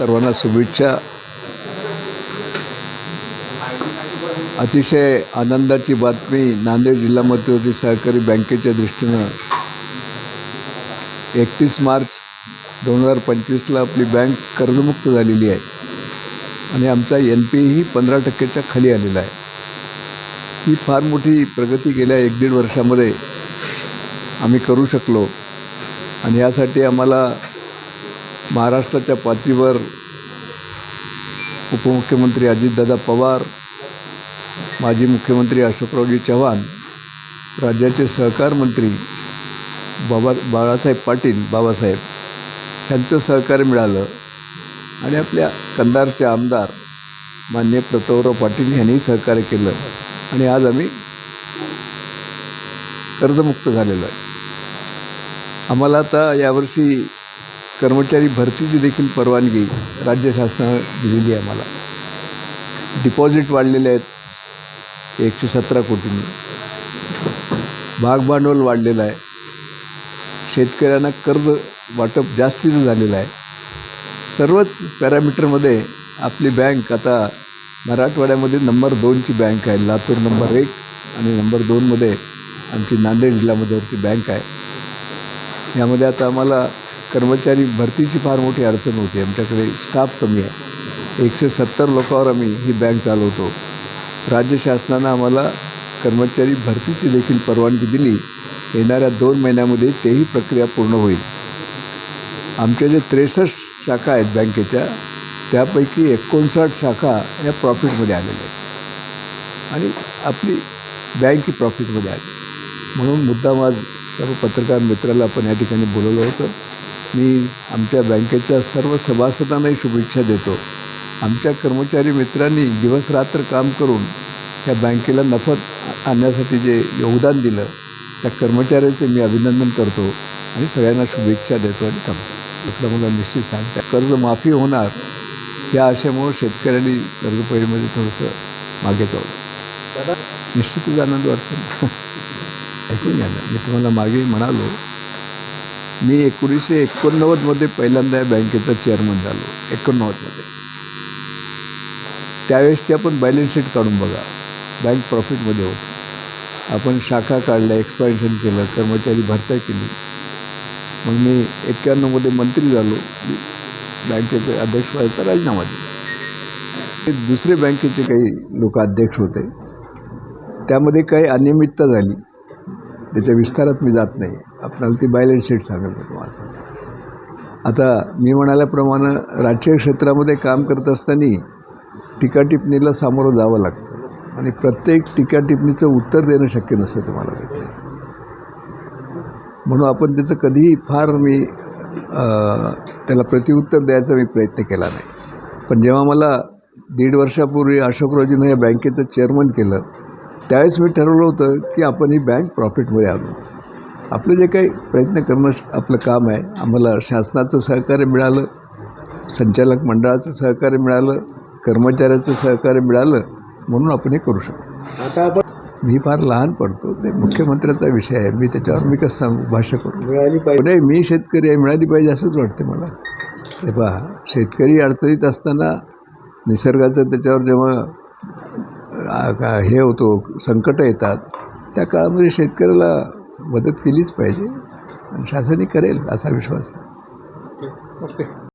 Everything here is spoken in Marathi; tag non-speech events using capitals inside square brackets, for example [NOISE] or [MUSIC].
सर्वांना शुभेच्छा. अतिशय आनंदाची बातमी नांदेड जिल्हा मध्यवर्ती सहकारी बँकेच्या दृष्टीनं. एकतीस मार्च दोन हजार पंचवीसला आपली बँक कर्जमुक्त झालेली आहे. आणि आमचा एन पी ही पंधरा टक्क्याच्या खाली आलेला आहे. ही फार मोठी प्रगती गेल्या एक दीड वर्षामध्ये आम्ही करू शकलो. आणि यासाठी आम्हाला महाराष्ट्राच्या पातळीवर उपमुख्यमंत्री अजितदादा पवार माजी मुख्यमंत्री अशोकरावजी चव्हाण राज्याचे सहकार मंत्री बाबा बाळासाहेब पाटील बाबासाहेब यांचं सहकार्य मिळालं. आणि आपल्या कंधारचे आमदार मान्य प्रतवराव पाटील यांनी सहकार्य केलं. आणि आज आम्ही कर्जमुक्त झालेलो आहे. आम्हाला आता यावर्षी कर्मचारी भरतीची देखील परवानगी राज्य शासनानं दिलेली आहे आम्हाला. डिपॉझिट वाढलेले आहेत. एकशे सतरा कोटींनी. भागभांडवल वाढलेलं आहे. शेतकऱ्यांना कर्ज वाटप जास्तीचं झालेलं आहे. सर्वच पॅरामीटरमध्ये आपली बँक आता मराठवाड्यामध्ये नंबर दोनची बँक आहे. लातूर नंबर एक आणि नंबर दोनमध्ये आमची नांदेड जिल्ह्यामध्येवरची बँक आहे. यामध्ये आता आम्हाला कर्मचारी भरतीची फार मोठी अडचण होती. आमच्याकडे स्टाफ कमी आहे. एकशे सत्तर लोकांवर आम्ही ही बँक चालवतो. राज्य शासनानं आम्हाला कर्मचारी भरतीची देखील परवानगी दिली. येणाऱ्या दोन महिन्यामध्ये तेही प्रक्रिया पूर्ण होईल. आमच्या जे त्रेसष्ट शाखा आहेत बँकेच्या त्यापैकी एकोणसाठ शाखा या प्रॉफिटमध्ये आलेल्या आहेत. आणि आपली बँक ही प्रॉफिटमध्ये आली. म्हणून मुद्दाम आज सर्व पत्रकार मित्राला आपण या ठिकाणी बोलवलं होतं. मी आमच्या बँकेच्या सर्व सभासदांनाही शुभेच्छा देतो. आमच्या कर्मचारी मित्रांनी दिवसरात्र काम करून या बँकेला नफत आणण्यासाठी जे योगदान दिलं त्या कर्मचाऱ्यांचे मी अभिनंदन करतो आणि सगळ्यांना शुभेच्छा देतो आणि थांबतो. इकडं मला निश्चित सांगता कर्ज माफी होणार या आशेमुळं शेतकऱ्यांनी कर्जपैडीमध्ये थोडंसं मागे जावं. निश्चितच आनंद वाटतो. [LAUGHS] ऐकून घ्या ना मी तुम्हाला मागे म्हणालो मी एकोणीसशे एकोणनव्वदमध्ये पहिल्यांदा या बँकेचा चेअरमन झालो. एकोणनव्वदमध्ये. त्यावेळेसची आपण बॅलन्स शीट काढून बघा. बँक प्रॉफिटमध्ये होती. आपण शाखा काढल्या एक्सपान्शन केलं कर्मचारी भरता केली. मग मी एक्क्याण्णवमध्ये मंत्री झालो. बँकेचे अध्यक्ष व्हायचा राजीनामा दिला. ते दुसरे बँकेचे काही लोक अध्यक्ष होते. त्यामध्ये काही अनियमितता झाली. त्याच्या विस्तारात मी जात नाही. आपल्याला ती बॅलन्स शीट सांगत तुम्हाला आता मी म्हणाल्याप्रमाणे राजकीय क्षेत्रामध्ये काम करत असताना टीकाटिपणीला सामोरं जावं लागतं. आणि प्रत्येक टीकाटिप्पणीचं उत्तर देणं शक्य नसतं तुम्हाला तिथे म्हणून आपण त्याचं कधीही फार मी त्याला प्रतिउत्तर द्यायचा मी प्रयत्न केला नाही. पण जेव्हा मला दीड वर्षापूर्वी अशोकरावजीनं या बँकेचं चेअरमन केलं त्यावेळेस मी ठरवलं होतं की आपण ही बँक प्रॉफिटमध्ये आणू. आपलं जे काही प्रयत्न करणं आपलं काम आहे आम्हाला शासनाचं सहकार्य मिळालं संचालक मंडळाचं सहकार्य मिळालं कर्मचाऱ्याचं सहकार्य मिळालं म्हणून आपण हे करू शकतो. आता आपण मी फार लहान पडतो ते मुख्यमंत्र्याचा विषय आहे. मी त्याच्यावर मी कसं सांगू भाष्य करू? मिळाली पाहिजे. नाही मी शेतकरी आहे मिळाली पाहिजे असंच वाटते मला. हे पहा शेतकरी अडचणीत असताना निसर्गाचं त्याच्यावर जेव्हा हे होतो संकटं येतात. त्या काळामध्ये शेतकऱ्याला मदत केलीच पाहिजे. आणि शासनही करेल असा विश्वास आहे. ओके.